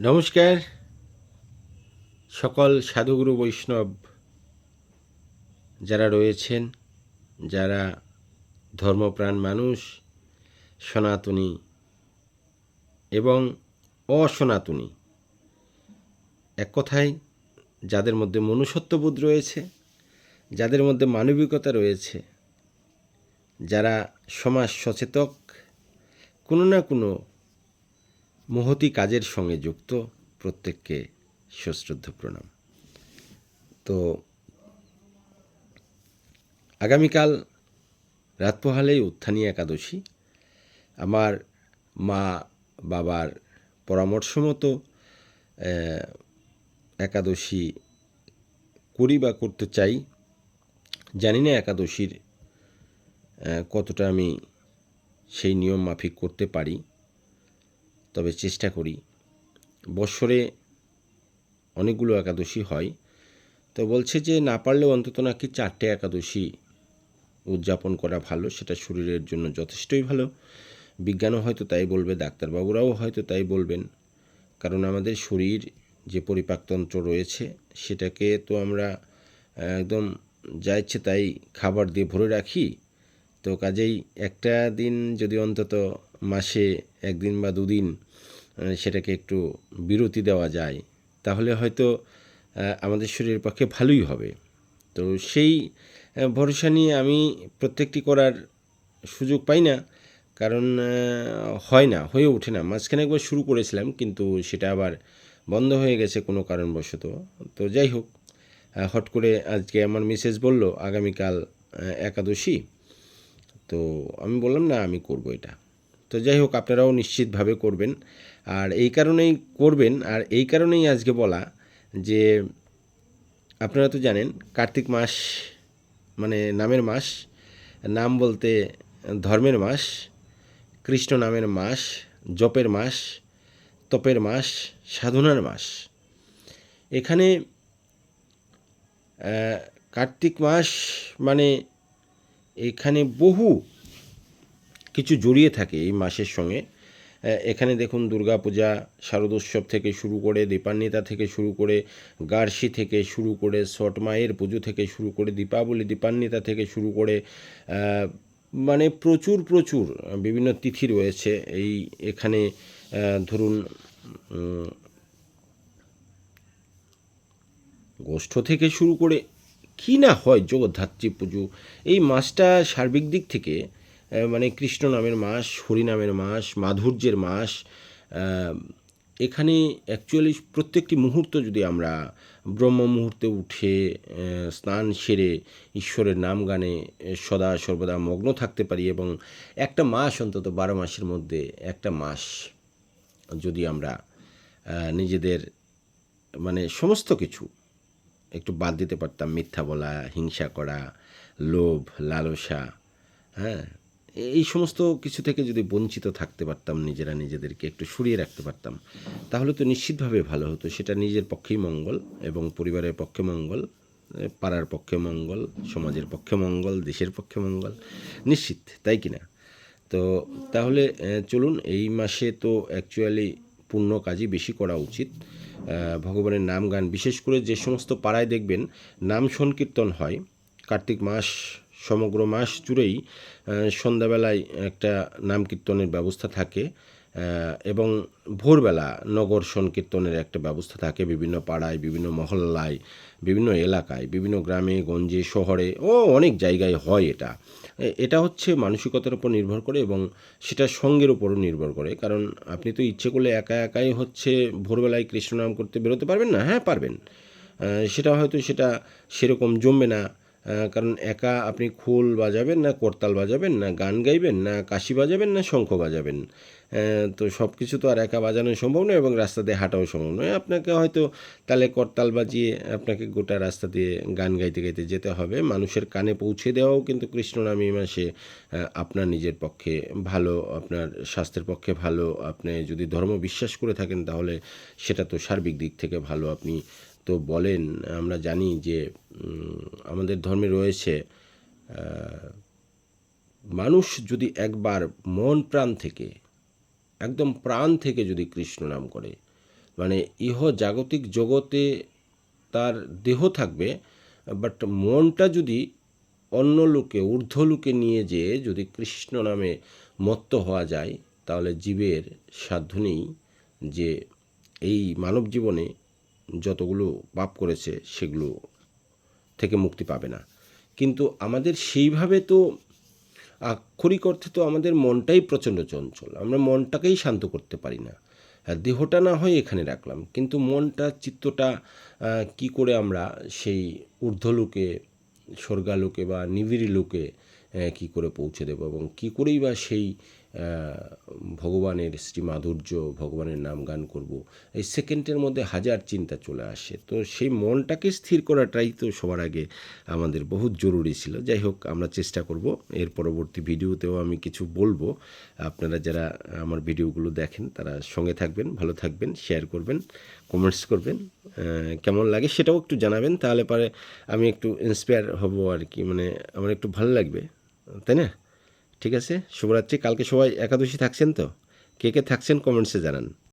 নমস্কার। সকল সাধুগুরু বৈষ্ণব যারা রয়েছেন, যারা ধর্মপ্রাণ মানুষ, সনাতনী এবং অসনাতনী, এক কথায় যাদের মধ্যে মনুষ্যত্ববোধ রয়েছে, যাদের মধ্যে মানবিকতা রয়েছে, যারা সমাজ সচেতক, কোনো না কোনো মহতি কাজের সঙ্গে যুক্ত প্রত্যেককে সশ্রদ্ধ প্রণাম। তো আগামীকাল রাত পোহালেই উত্থানী একাদশী। আমার মা বাবার পরামর্শ মতো একাদশী করি বা করতে চাই। জানি না একাদশীর কতটা আমি সেই নিয়ম মাফিক করতে পারি। তবে চেষ্টা করি। বৎসরে অনেকগুলো একাদশী হয়। তো বলছে যে, না পারলেও অন্তত নাকি চারটে একাদশী উদযাপন করা ভালো, সেটা শরীরের জন্য যথেষ্টই ভালো। বিজ্ঞানও হয়তো তাই বলবে, ডাক্তারবাবুরাও হয়তো তাই বলবেন। কারণ আমাদের শরীর যে পরিপাকতন্ত্র রয়েছে, সেটাকে তো আমরা একদম যা ইচ্ছে তাই খাবার দিয়ে ভরে রাখি। তো কাজেই একটা দিন যদি অন্তত মাসে একদিন বা দুদিন সেটাকে একটু বিরতি দেওয়া যায়, তাহলে হয়তো আমাদের শরীরের পক্ষে ভালোই হবে। তো সেই ভরসা নিয়ে আমি প্রত্যেকটি করার সুযোগ পাই না, কারণ হয় না, হয়ে ওঠে না। মাঝখানে একবার শুরু করেছিলাম, কিন্তু সেটা আবার বন্ধ হয়ে গেছে কোনো কারণবশত। তো যাই হোক হট করে আজকে আমার মিসেস বলল, আগামীকাল একাদশী। তো আমি বললাম, না, আমি করব এটা। তো যাই হোক, আপনারাও নিশ্চিতভাবে করবেন। আর এই কারণেই করবেন, আর এই কারণেই আজকে বলা যে, আপনারা তো জানেন, কার্তিক মাস মানে নামের মাস, নাম বলতে ধর্মের মাস, কৃষ্ণ নামের মাস, জপের মাস, তপের মাস, সাধনার মাস। এখানে কার্তিক মাস মানে এখানে বহু কিছু জড়িয়ে থাকে এই মাসের সঙ্গে। এখানে দেখুন দুর্গাপূজা, শারদোৎসব থেকে শুরু করে দীপান্বিতা থেকে শুরু করে গার্সি থেকে শুরু করে ছট মায়ের পুজো থেকে শুরু করে দীপাবলি, দীপান্বিতা থেকে শুরু করে মানে প্রচুর প্রচুর বিভিন্ন তিথি রয়েছে। এই এখানে ধরুন গোষ্ঠ থেকে শুরু করে কী না হয় জগদ্ধাত্রী পুজো, এই মাসটা সার্বিক দিক থেকে মানে কৃষ্ণ নামের মাস, হরি নামের মাস, মাধুর্যের মাস এখানে অ্যাকচুয়ালি প্রত্যেকটি মুহূর্ত যদি আমরা ব্রহ্ম মুহূর্তে উঠে স্নান সেরে ঈশ্বরের নাম গানে সদা সর্বদা মগ্ন থাকতে পারি এবং একটা মাস অন্তত বারো মাসের মধ্যে একটা মাস যদি আমরা নিজেদের মানে সমস্ত কিছু একটু বাদ দিতে পারতাম, মিথ্যা বলা, হিংসা করা, লোভ, লালসা হ্যাঁ এই সমস্ত কিছু থেকে যদি বঞ্চিত থাকতে পারতাম নিজেরা নিজেদেরকে, একটু সরিয়ে রাখতে পারতাম, তাহলে তো নিশ্চিতভাবে ভালো হতো। সেটা নিজের পক্ষেই মঙ্গল এবং পরিবারের পক্ষে মঙ্গল পাড়ার পক্ষে মঙ্গল, সমাজের পক্ষে মঙ্গল, দেশের পক্ষে মঙ্গল, নিশ্চিত, তাই কি না? তো তাহলে চলুন, এই মাসে তো অ্যাকচুয়ালি পূর্ণ কাজই বেশি করা উচিত। ভগবানের নাম গান, বিশেষ করে যে সমস্ত পাড়ায় দেখবেন, নাম সংকীর্তন হয়, কার্তিক মাস সমগ্র মাস জুড়েই সন্ধ্যাবেলায় একটা নাম কীর্তনের ব্যবস্থা থাকে এবং ভোরবেলা নগর সংকীর্তনের একটা ব্যবস্থা থাকে বিভিন্ন পাড়ায়, বিভিন্ন মহল্লায়, বিভিন্ন এলাকায়, বিভিন্ন গ্রামে, গঞ্জে, শহরে, ও অনেক জায়গায় হয় এটা। এটা হচ্ছে মানসিকতার উপর নির্ভর করে এবং সেটা সঙ্গের উপরও নির্ভর করে। কারণ আপনি তো ইচ্ছে করলে একা একাই হচ্ছে ভোরবেলায় কৃষ্ণনাম করতে বেরোতে পারবেন না? হ্যাঁ পারবেন। সেটা হয়তো সেটা সেরকম জমবে না। কারণ একা আপনি খোল বাজাবেন না, করতাল বাজাবেন না, গান গাইবেন না, কাশি বাজাবেন না, শঙ্খ বাজাবেন। তো সব কিছু তো আর একা বাজানো সম্ভব নয় এবং রাস্তা দিয়ে হাঁটাও সম্ভব নয়। আপনাকে হয়তো তালে করতাল বাজিয়ে আপনাকে গোটা রাস্তা দিয়ে গান গাইতে গাইতে যেতে হবে। মানুষের কানে পৌঁছে দেওয়াও কিন্তু কৃষ্ণনামী মাসে আপনার নিজের পক্ষে ভালো, আপনার স্বাস্থ্যের পক্ষে ভালো। আপনি যদি ধর্ম বিশ্বাস করে থাকেন তাহলে সেটা তো সার্বিক দিক থেকে ভালো। আপনি তো বলেন, আমরা জানি যে আমাদের ধর্মে রয়েছে মানুষ যদি একবার মন প্রাণ থেকে, একদম প্রাণ থেকে যদি কৃষ্ণ নাম করে মানে ইহ জাগতিক জগতে তার দেহ থাকবে বাট মনটা যদি অন্য লোকে, ঊর্ধ্ব লোকে নিয়ে যেয়ে যদি কৃষ্ণ নামে মত্ত হওয়া যায়, তাহলে জীবের সাধ্য নেই যে এই মানব জীবনে যতগুলো পাপ করেছে সেগুলো থেকে মুক্তি পাবে না। কিন্তু আমাদের সেইভাবে তো আক্ষরিক অর্থে তো আমাদের মনটাই প্রচণ্ড চঞ্চল। আমরা মনটাকেই শান্ত করতে পারি না। দেহটা না হয় এখানে রাখলাম। কিন্তু মনটা, চিত্তটা কি করে আমরা সেই ঊর্ধ্বলোকে, স্বর্গালোকে বা নিবিড় লোকে কী করে পৌঁছে দেব এবং কী করেই বা সেই ভগবানের শ্রী মাধুর্য, ভগবানের নাম গান করব। এই সেকেন্ডের মধ্যে হাজার চিন্তা চলে আসে। তো সেই মনটাকে স্থির করাটাই তো সবার আগে আমাদের বহুত জরুরি ছিল। যাই হোক, আমরা চেষ্টা করব। এর পরবর্তী ভিডিওতেও আমি কিছু বলব। আপনারা যারা আমার ভিডিওগুলো দেখেন, তারা সঙ্গে থাকবেন, ভালো থাকবেন শেয়ার করবেন কমেন্টস করবেন। কেমন লাগে সেটাও একটু জানাবেন, তাহলে পরে আমি একটু ইন্সপায়ার হব আর কি। মানে আমার একটু ভালো লাগবে, তাই না? ঠিক আছে? শুভরাত্রি। কালকে সবাই একাদশী থাকছেন তো? কে কে থাকছেন কমেন্টসে জানান।